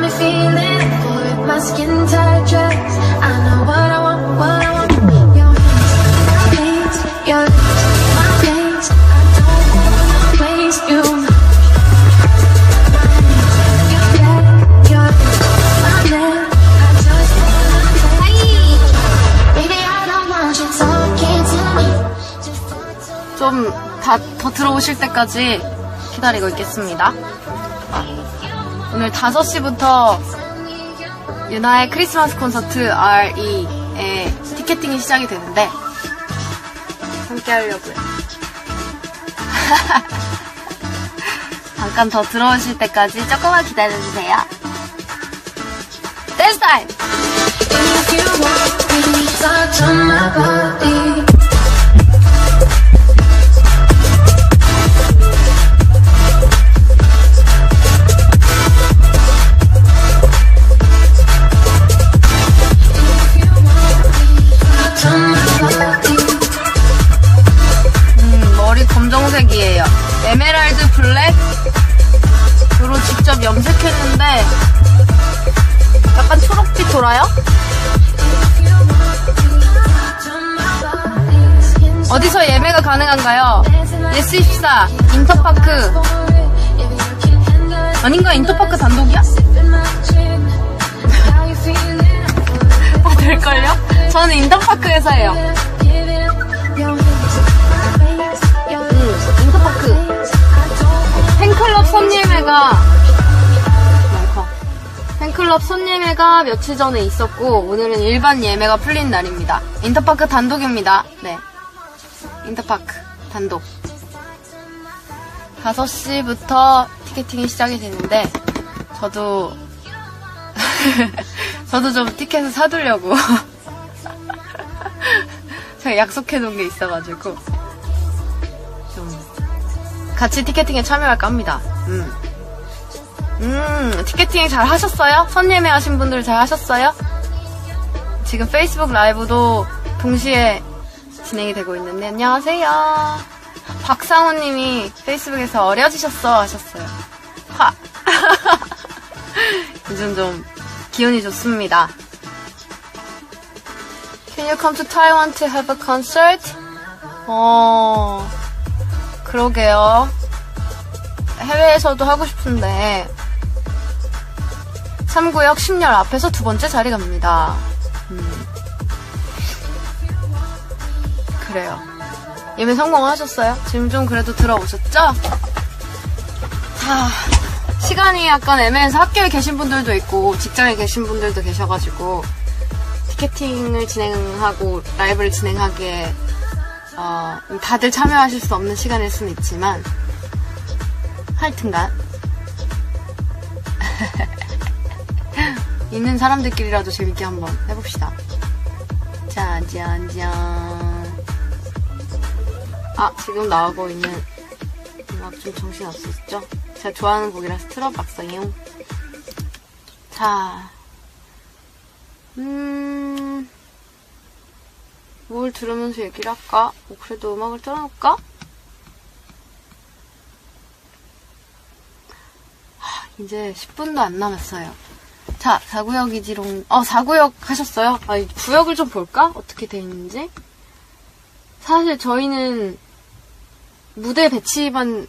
got me feeling for my skin tight dress. I know what I want, what I want. Your hands, your lips, my face. I don't wanna waste you. Your back, your my neck. I just wanna play. Baby, I don't want you talking to me. Just talk to me. 좀다 더 들어오실 때까지 기다리고 있겠습니다. 오늘 5시부터 유나의 크리스마스 콘서트 RE의 티켓팅이 시작이 되는데 함께 하려고요. 잠깐 더 들어오실 때까지 조금만 기다려주세요. 댄스 타임! 염색했는데 약간 초록빛 돌아요? 어디서 예매가 가능한가요? 예스24 인터파크 아닌가 인터파크 단독이야? 아 될걸요? 저는 인터파크에서 해요. 응, 인터파크. 팬클럽 손예매가 많고. 팬클럽 손예매가 며칠 전에 있었고 오늘은 일반 예매가 풀린 날입니다. 인터파크 단독입니다. 네. 인터파크 단독. 5시부터 티켓팅이 시작이 되는데 저도 저도 좀 티켓을 사두려고 제가 약속해 놓은 게 있어가지고 좀 같이 티켓팅에 참여할까 합니다. 음. 음, 티켓팅 잘 하셨어요? 선예매 하신 분들 잘 하셨어요? 지금 페이스북 라이브도 동시에 진행이 되고 있는데, 안녕하세요. 박상호 님이 페이스북에서 어려지셨어 하셨어요. 화. 요즘 좀 기운이 좋습니다. Can you come to Taiwan to have a concert? 어, 그러게요. 해외에서도 하고 싶은데 3구역 10열 앞에서 두 번째 자리 갑니다. 음. 그래요. 예매 성공하셨어요? 지금 좀 그래도 들어오셨죠? 자, 시간이 약간 애매해서 학교에 계신 분들도 있고 직장에 계신 분들도 계셔가지고 티켓팅을 진행하고 라이브를 진행하기에 어, 다들 참여하실 수 없는 시간일 수는 있지만 하여튼간 있는 사람들끼리라도 재밌게 한번 해봅시다. 짜잔짠. 아 지금 나오고 있는 음악 좀 정신 없었죠? 제가 좋아하는 곡이라서 틀어봤어요. 자, 음, 뭘 들으면서 얘기를 할까? 뭐 그래도 음악을 틀어놓을까? 하, 이제 10분도 안 남았어요. 자, 4구역 이지롱, 어, 4구역 하셨어요? 아, 이 구역을 좀 볼까? 어떻게 돼 있는지? 사실 저희는 무대 배치만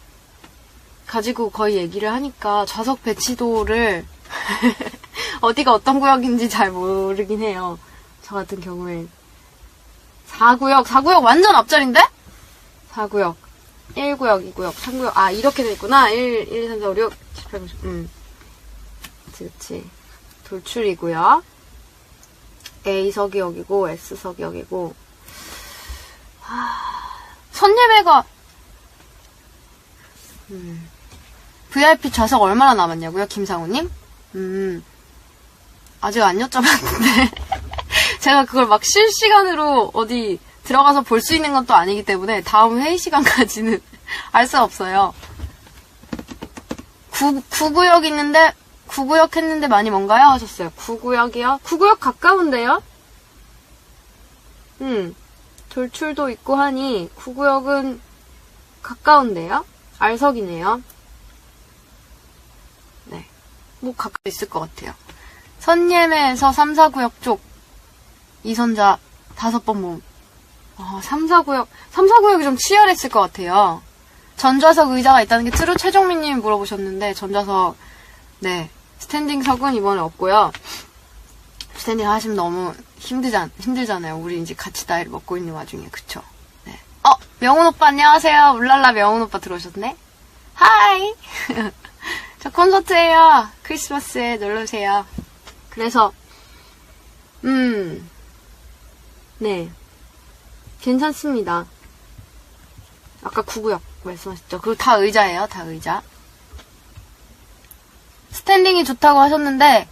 가지고 거의 얘기를 하니까 좌석 배치도를 어디가 어떤 구역인지 잘 모르긴 해요. 저 같은 경우엔. 4구역, 4구역 완전 앞자리인데? 4구역. 1구역, 2구역, 3구역. 아, 이렇게 돼 있구나. 1, 1, 2, 3, 4, 5, 6, 7, 8, 9, 10. 음. 그치, 그치. 돌출이고요. A석역이고, S석역이고. 하... 선예매가, 음. VIP 좌석 얼마나 남았냐고요, 김상우님? 음. 아직 안 여쭤봤는데. 제가 그걸 막 실시간으로 어디 들어가서 볼 수 있는 건 또 아니기 때문에 다음 회의 시간까지는 알 수 없어요. 9, 9구역 있는데, 9구역 했는데 많이 뭔가요? 하셨어요. 9구역이요? 9구역 가까운데요? 음, 돌출도 있고 하니 9구역은 가까운데요? 알석이네요. 네. 뭐 가끔 있을 것 같아요. 선예매에서 3, 4구역 쪽 이선자 다섯 번 모음. 아, 3, 4구역, 3, 4구역이 좀 치열했을 것 같아요. 전좌석 의자가 있다는 게 트루 최종민님이 물어보셨는데 전좌석 네 스탠딩석은 이번에 없고요. 스탠딩 하시면 너무 힘들잖 힘들잖아요. 우리 이제 같이 나이를 먹고 있는 와중에 그쵸? 네. 어 명훈 오빠 안녕하세요. 울랄라 명훈 오빠 들어오셨네. 하이. 저 콘서트예요. 크리스마스에 놀러 오세요. 그래서 음. 네. 괜찮습니다. 아까 구구역 말씀하셨죠. 그리고 다 의자예요. 다 의자. 스탠딩이 좋다고 하셨는데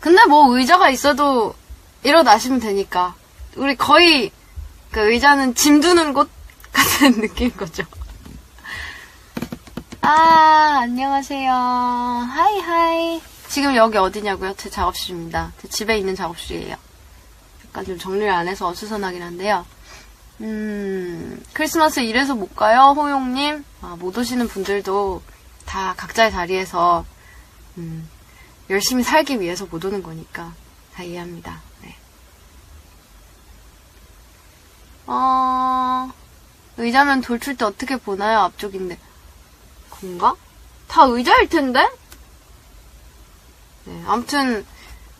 근데 뭐 의자가 있어도 일어나시면 되니까. 우리 거의 그 의자는 짐 두는 곳 같은 느낌인 거죠. 아, 안녕하세요. 하이 하이. 지금 여기 어디냐고요? 제 작업실입니다. 제 집에 있는 작업실이에요. 약간 좀 정리를 안 해서 어수선하긴 한데요. 음, 크리스마스 이래서 못 가요? 호용님? 아, 못 오시는 분들도 다 각자의 자리에서, 음, 열심히 살기 위해서 못 오는 거니까 다 이해합니다. 네. 어, 의자면 돌출 때 어떻게 보나요? 앞쪽인데. 그런가? 다 의자일 텐데? 네, 아무튼,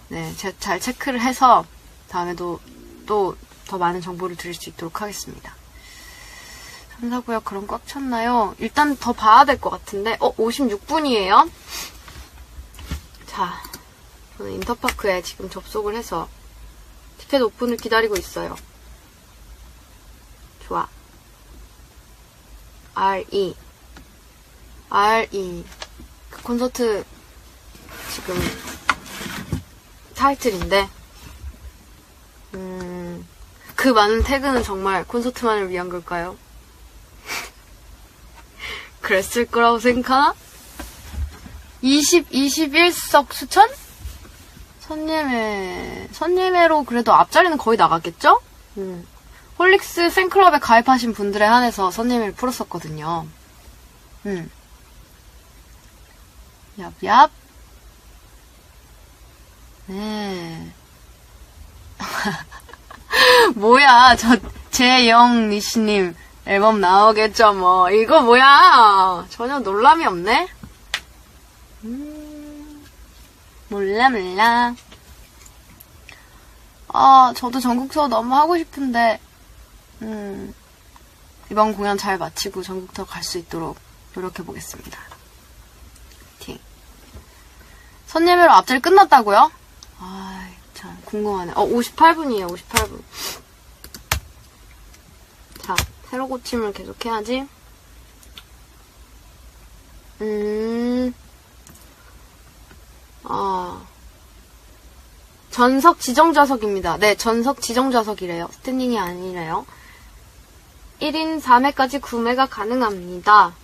네, 제가 잘 체크를 해서 다음에도 또 더 많은 정보를 드릴 수 있도록 하겠습니다. 3, 4구역 그럼 꽉 찼나요? 일단 더 봐야 될 것 같은데, 어, 56분이에요? 자, 저는 인터파크에 지금 접속을 해서 티켓 오픈을 기다리고 있어요. 좋아. RE. RE. 그 콘서트 지금 타이틀인데, 음, 그 많은 태그는 정말 콘서트만을 위한 걸까요? 그랬을 거라고 생각하나? 20, 21석 수천? 선예매, 선예매로 그래도 앞자리는 거의 나갔겠죠? 음. 홀릭스 팬클럽에 가입하신 분들에 한해서 선예매를 풀었었거든요. 음. 얍얍. 네. 뭐야, 저, 재영니씨님 앨범 나오겠죠, 뭐. 이거 뭐야! 전혀 놀람이 없네? 음, 몰라, 몰라. 아, 저도 전국 투어 너무 하고 싶은데, 음, 이번 공연 잘 마치고 전국 투어 갈 수 있도록 노력해보겠습니다. 파이팅. 선예매로 앞자리 끝났다고요? 아, 참, 궁금하네. 어, 58분이에요, 58분. 자, 새로 고침을 계속 해야지. 음, 아, 전석 지정 좌석입니다. 네, 전석 지정 좌석이래요. 스탠딩이 아니래요. 1인 4매까지 구매가 가능합니다.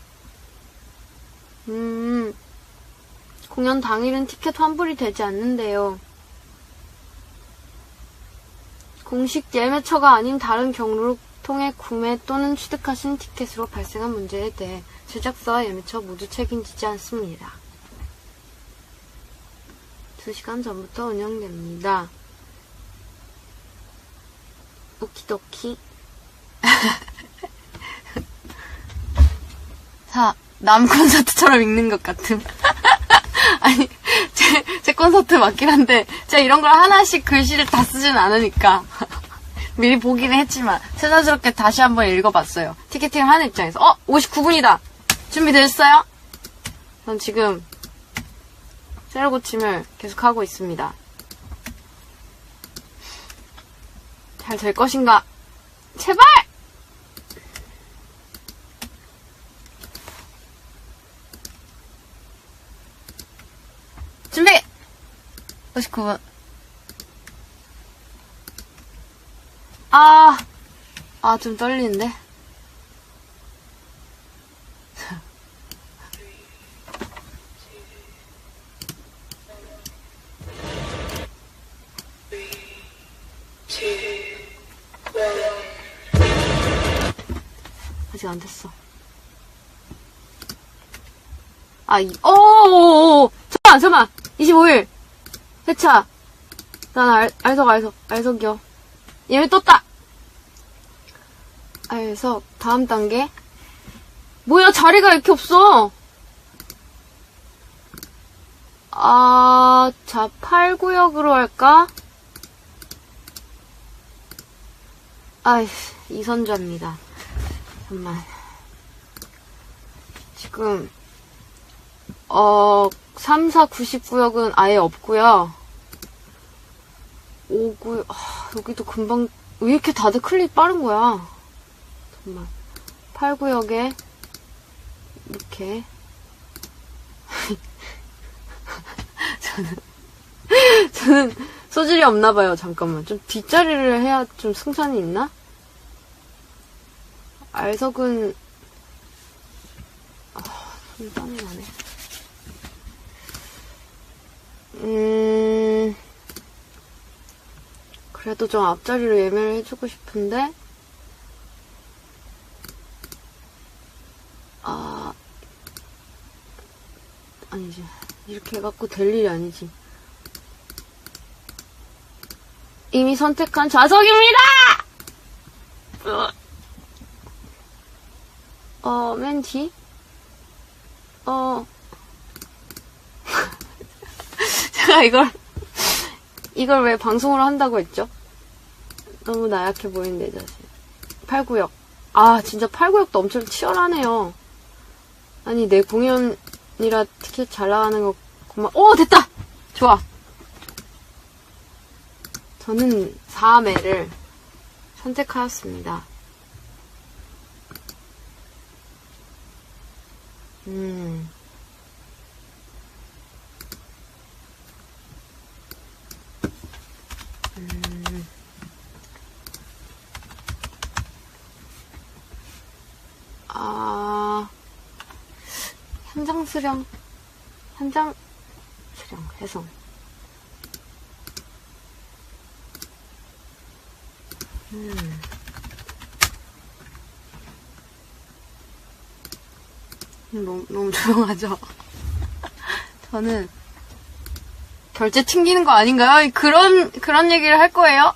음, 공연 당일은 티켓 환불이 되지 않는데요. 공식 예매처가 아닌 다른 경로를 통해 구매 또는 취득하신 티켓으로 발생한 문제에 대해 제작사와 예매처 모두 책임지지 않습니다. 2시간 전부터 운영됩니다. 오키도키. 자, 남 콘서트처럼 읽는 것 같음. 아니, 제, 제 콘서트 맞긴 한데, 제가 이런 걸 하나씩 글씨를 다 쓰진 않으니까. 미리 보기는 했지만, 새삼스럽게 다시 한번 읽어봤어요. 티켓팅을 하는 입장에서. 어! 59분이다! 준비됐어요? 전 지금, 세로 고침을 계속 하고 있습니다. 잘 될 것인가? 제발! 준비! 59분. 아, 아, 좀 떨리는데? 아직 안 됐어. 아, 이, 어어어어! 잠깐만, 잠깐만! 25일! 회차! 난 알, 알석, 알석, 알석이요. 얘를 떴다! 알석, 다음 단계. 뭐야, 자리가 이렇게 없어! 아, 자, 8구역으로 할까? 아이씨, 이선자입니다. 잠깐만. 지금, 어, 3, 4, 99역은 아예 없고요 5구, 아, 여기도 금방, 왜 이렇게 다들 클릭 빠른 거야? 잠깐만. 8구역에, 이렇게. 저는, 저는 소질이 없나 봐요. 잠깐만. 좀 뒷자리를 해야 좀 승산이 있나? 알석은, 아, 손이 땀이 나네. 음, 그래도 좀 앞자리로 예매를 해주고 싶은데, 아, 아니지. 이렇게 해갖고 될 일이 아니지. 이미 선택한 좌석입니다! 어, 맨 뒤? 어, 제가 이걸, 이걸 왜 방송으로 한다고 했죠? 너무 나약해 보이는데, 자신. 8구역. 아, 진짜 8구역도 엄청 치열하네요. 아니, 내 공연이라 티켓 잘 나가는 거, 고마, 오! 됐다! 좋아. 저는 4매를 선택하였습니다. 음. 음. 아, 현장 수령, 현장 수령, 해성. 음. 너무, 너무 조용하죠? 저는 결제 튕기는 거 아닌가요? 그런, 그런 얘기를 할 거예요?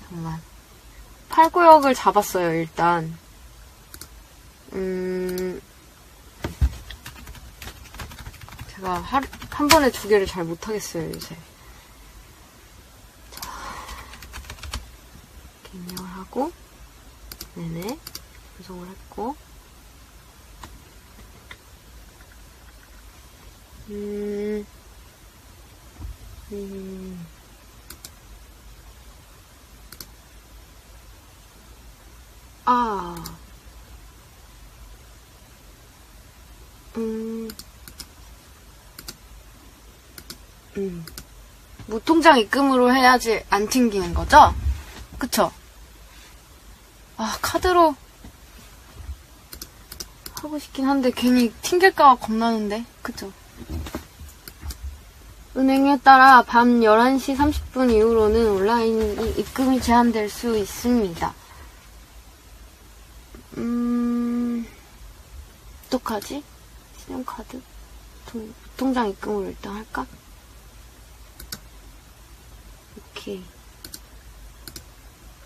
잠깐만. 8구역을 잡았어요, 일단. 음, 제가 하루, 한 번에 두 개를 잘 못하겠어요, 요새. 자, 입력을 하고, 네네, 구성을 했고, 음, 음, 아, 음, 음, 무통장 입금으로 해야지 안 튕기는 거죠? 그쵸? 아, 카드로 하고 싶긴 한데 괜히 튕길까봐 겁나는데, 그쵸? 은행에 따라 밤 11시 30분 이후로는 온라인 이- 입금이 제한될 수 있습니다. 음, 어떡하지? 신용카드? 통, 통장 입금으로 일단 할까? 오케이.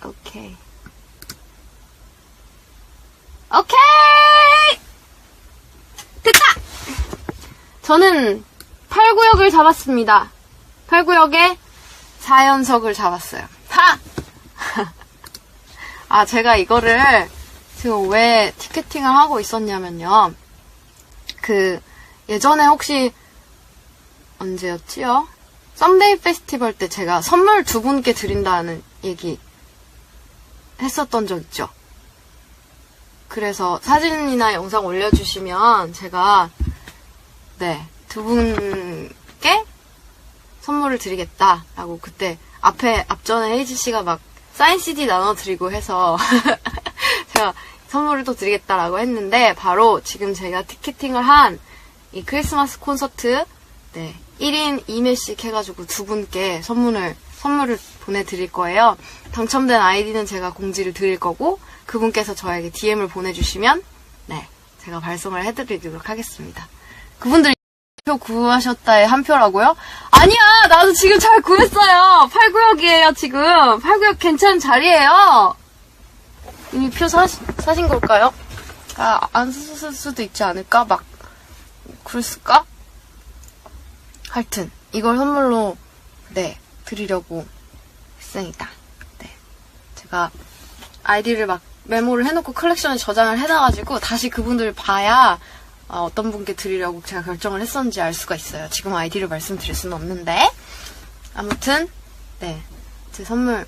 오케이. 오케이! 됐다! 저는 8구역을 잡았습니다. 8구역에 4연석을 잡았어요. 하! 아, 제가 이거를 지금 왜 티켓팅을 하고 있었냐면요. 그, 예전에 혹시, 언제였지요? 썸데이 페스티벌 때 제가 선물 두 분께 드린다는 얘기 했었던 적 있죠? 그래서 사진이나 영상 올려주시면 제가, 네, 두 분께 선물을 드리겠다라고 그때 앞에, 앞전에 헤이지 씨가 막 사인 CD 나눠드리고 해서 제가 선물을 또 드리겠다라고 했는데 바로 지금 제가 티켓팅을 한 이 크리스마스 콘서트 네 1인 2매씩 해가지고 두 분께 선물을 선물을 보내드릴 거예요. 당첨된 아이디는 제가 공지를 드릴 거고 그분께서 저에게 DM을 보내주시면 네 제가 발송을 해드리도록 하겠습니다. 그분들이 표 구하셨다에 한 표라고요? 아니야! 나도 지금 잘 구했어요! 8구역이에요, 지금! 8구역 괜찮은 자리예요! 이미 표 사, 사신 걸까요? 아, 안 썼을 수도 있지 않을까? 막, 그랬을까? 하여튼, 이걸 선물로, 네, 드리려고 했습니다. 네. 제가 아이디를 막 메모를 해놓고 컬렉션에 저장을 해놔가지고 다시 그분들 봐야 어, 떤 분께 드리려고 제가 결정을 했었는지 알 수가 있어요. 지금 아이디를 말씀드릴 수는 없는데. 아무튼, 네. 제 선물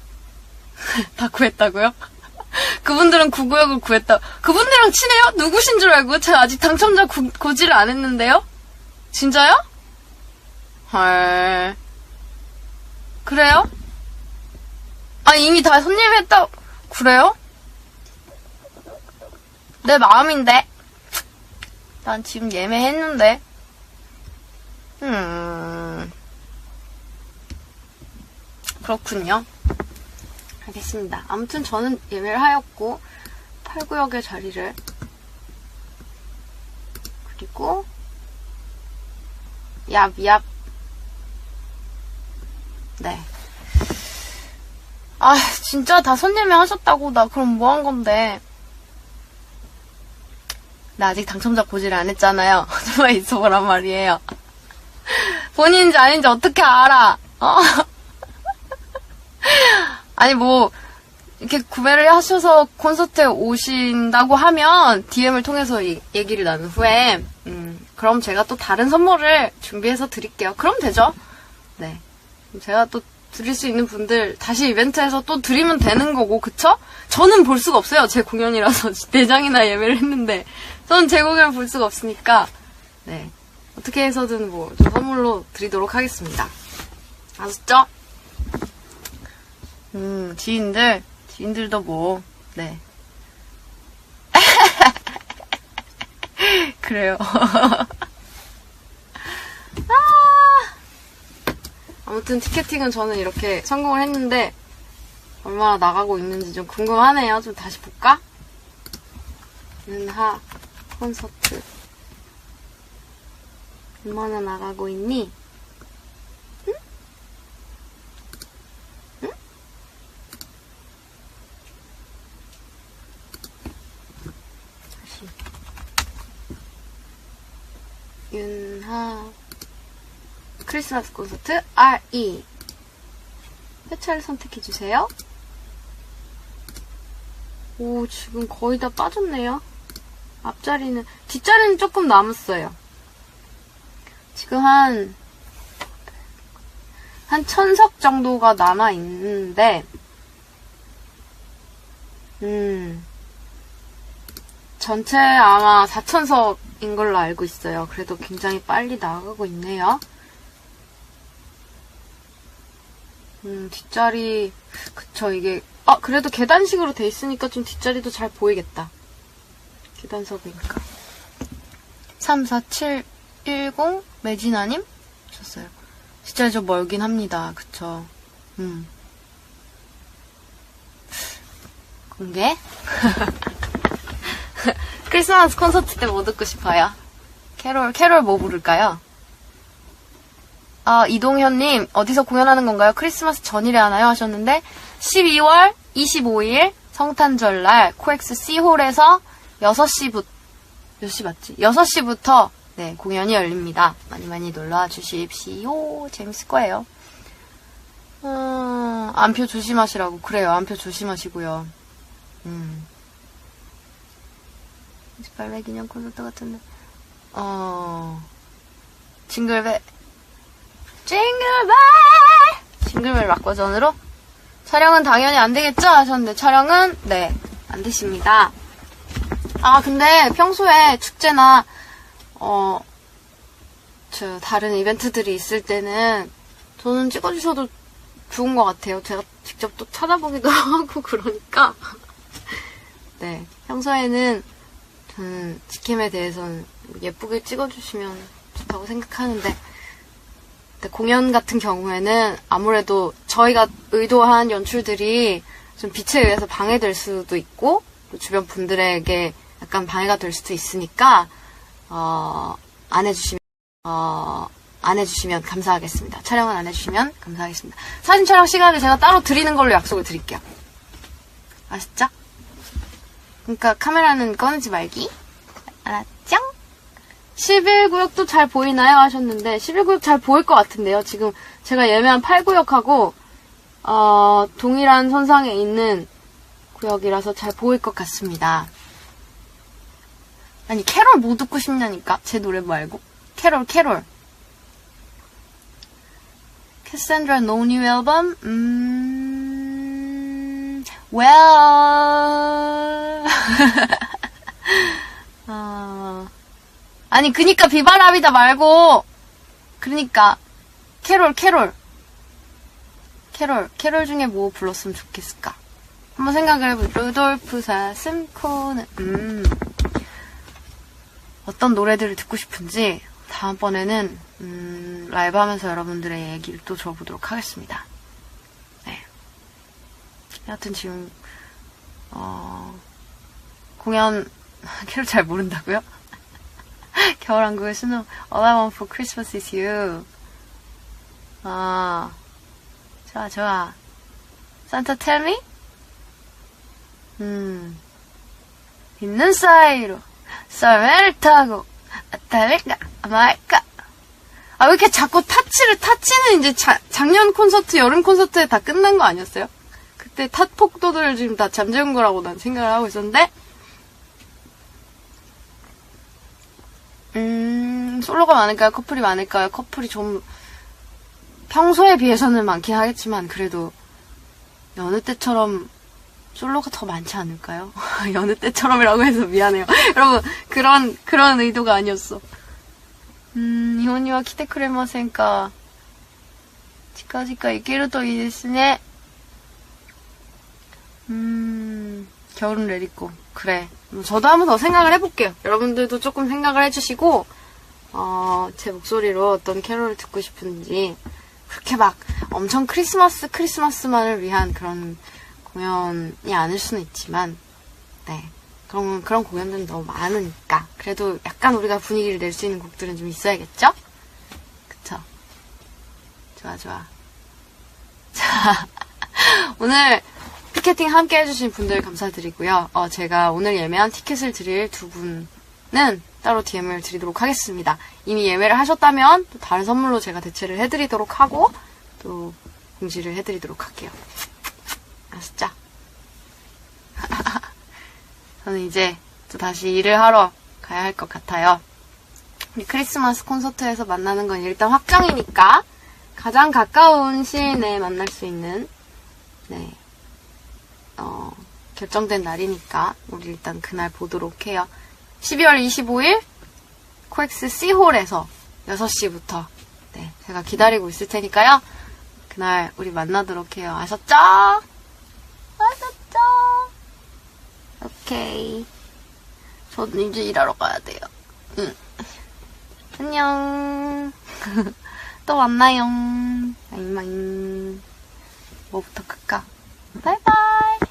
다 구했다고요? 그분들은 구구역을 구했다. 그분들이랑 친해요? 누구신 줄 알고? 제가 아직 당첨자 구- 고지를 안 했는데요? 진짜요? 헐. 그래요? 아, 이미 다 손님했다. 그래요? 내 마음인데. 난 지금 예매했는데. 음. 그렇군요. 알겠습니다. 아무튼 저는 예매를 하였고, 8구역의 자리를. 그리고, 얍, 얍. 네. 아, 진짜 다 손님이 하셨다고. 나 그럼 뭐 한 건데. 나 아직 당첨자 고지를 안 했잖아요. 좀만 있어보란 말이에요. 본인인지 아닌지 어떻게 알아? 어? 아니, 뭐, 이렇게 구매를 하셔서 콘서트에 오신다고 하면 DM을 통해서 이- 얘기를 나눈 후에, 음, 그럼 제가 또 다른 선물을 준비해서 드릴게요. 그럼 되죠? 네. 제가 또 드릴 수 있는 분들 다시 이벤트에서 또 드리면 되는 거고, 그쵸? 저는 볼 수가 없어요. 제 공연이라서 내장이나 예매를 했는데 저는 제 공연을 볼 수가 없으니까 네 어떻게 해서든 뭐좀 선물로 드리도록 하겠습니다. 아셨죠? 음 지인들 지인들도 뭐 네. 그래요. 아! 아무튼 티켓팅은 저는 이렇게 성공을 했는데 얼마나 나가고 있는지 좀 궁금하네요. 좀 다시 볼까? 윤하 콘서트 얼마나 나가고 있니? 윤하 크리스마스 콘서트 RE 회차를 선택해주세요. 오, 지금 거의 다 빠졌네요. 앞자리는, 뒷자리는 조금 남았어요. 지금 한, 한 천석 정도가 남아있는데, 음, 전체 아마 4천석인 걸로 알고 있어요. 그래도 굉장히 빨리 나가고 있네요. 음, 뒷자리, 그쵸, 이게, 아, 그래도 계단식으로 돼 있으니까 좀 뒷자리도 잘 보이겠다. 계단석이니까. 34710 매진아님? 줬어요. 뒷자리 좀 멀긴 합니다. 그쵸. 음. 공개? 크리스마스 콘서트 때 뭐 듣고 싶어요? 캐롤, 캐롤 뭐 부를까요? 아, 이동현님, 어디서 공연하는 건가요? 크리스마스 전일에 하나요? 하셨는데, 12월 25일 성탄절날 코엑스 C홀에서 6시부터, 몇 시 맞지? 6시부터, 네, 공연이 열립니다. 많이 많이 놀러와 주십시오. 재밌을 거예요. 음, 안표 조심하시라고. 그래요, 안표 조심하시고요. 음. 28회 기념 콘서트 같은데, 어, 징글벨, 징글벨! 징글벨 락 버전으로? 촬영은 당연히 안 되겠죠? 하셨는데, 촬영은, 네, 안 되십니다. 아, 근데 평소에 축제나, 어, 저, 다른 이벤트들이 있을 때는, 저는 찍어주셔도 좋은 것 같아요. 제가 직접 또 찾아보기도 하고, 그러니까. 네, 평소에는, 저는 직캠에 대해서는 예쁘게 찍어주시면 좋다고 생각하는데, 공연 같은 경우에는 아무래도 저희가 의도한 연출들이 좀 빛에 의해서 방해될 수도 있고 또 주변 분들에게 약간 방해가 될 수도 있으니까 어, 안 해주시면 어, 안 해주시면 감사하겠습니다. 촬영은 안 해주시면 감사하겠습니다. 사진 촬영 시간을 제가 따로 드리는 걸로 약속을 드릴게요. 아시죠? 그러니까 카메라는 꺼내지 말기. 알았죠? 11구역도 잘 보이나요? 하셨는데 11구역 잘 보일 것 같은데요. 지금 제가 예매한 8구역하고 어, 동일한 선상에 있는 구역이라서 잘 보일 것 같습니다. 아니 캐롤 뭐 듣고 싶냐니까 제 노래 말고 캐롤 캐롤 캐산드라 No New Album 음 well 어, 아니 그니까 비바람이다 말고 그러니까 캐롤 캐롤 캐롤 캐롤 중에 뭐 불렀으면 좋겠을까 한번 생각을 해보 루돌프 사슴 코는 음 어떤 노래들을 듣고 싶은지 다음번에는 음, 라이브 하면서 여러분들의 얘기를 또 들어보도록 하겠습니다. 네. 여하튼 지금 어, 공연 캐롤 잘 모른다고요? 겨울왕국의 수능 All I Want for Christmas is You. 아. 좋아 좋아. 산타 tell me? 음. 있는 사이로 썰매를 타고 달릴까 말까? 아 왜 이렇게 자꾸 타치를 타치는 이제 자- 작년 콘서트 여름 콘서트에 다 끝난 거 아니었어요? 그때 탓폭도들 지금 다 잠재운 거라고 난 생각을 하고 있었는데 음 솔로가 많을까요? 커플이 많을까요? 커플이 좀 평소에 비해서는 많긴 하겠지만 그래도 여느 때처럼 솔로가 더 많지 않을까요? 여느 때처럼이라고 해서 미안해요. 여러분, 그런, 그런 의도가 아니었어. 음, 키테크레마센까. 치카치카 데스네. 음, 겨울은 레디고. 그래. 뭐 저도 한번 더 생각을 해볼게요. 여러분들도 조금 생각을 해주시고, 어, 제 목소리로 어떤 캐롤을 듣고 싶은지, 그렇게 막 엄청 크리스마스, 크리스마스만을 위한 그런 공연이 아닐 수는 있지만, 네. 그런, 그런 공연들은 너무 많으니까. 그래도 약간 우리가 분위기를 낼 수 있는 곡들은 좀 있어야겠죠? 그쵸? 좋아, 좋아. 자, 오늘 피켓팅 함께 해주신 분들 감사드리고요. 어, 제가 오늘 예매한 티켓을 드릴 두 분은 따로 DM을 드리도록 하겠습니다. 이미 예매를 하셨다면 또 다른 선물로 제가 대체를 해드리도록 하고 또 공지를 해드리도록 할게요. 아시죠? 저는 이제 또 다시 일을 하러 가야 할 것 같아요. 크리스마스 콘서트에서 만나는 건 일단 확정이니까 가장 가까운 시일 내에 만날 수 있는 네 어, 결정된 날이니까 우리 일단 그날 보도록 해요. 12월 25일 코엑스 C홀에서 6시부터 네, 제가 기다리고 있을 테니까요. 그날 우리 만나도록 해요. 아셨죠? 아셨죠? 오케이. 저는 이제 일하러 가야 돼요. 응. 안녕. 또 만나요. 마잉마잉. 뭐부터 끌까? 바이바이.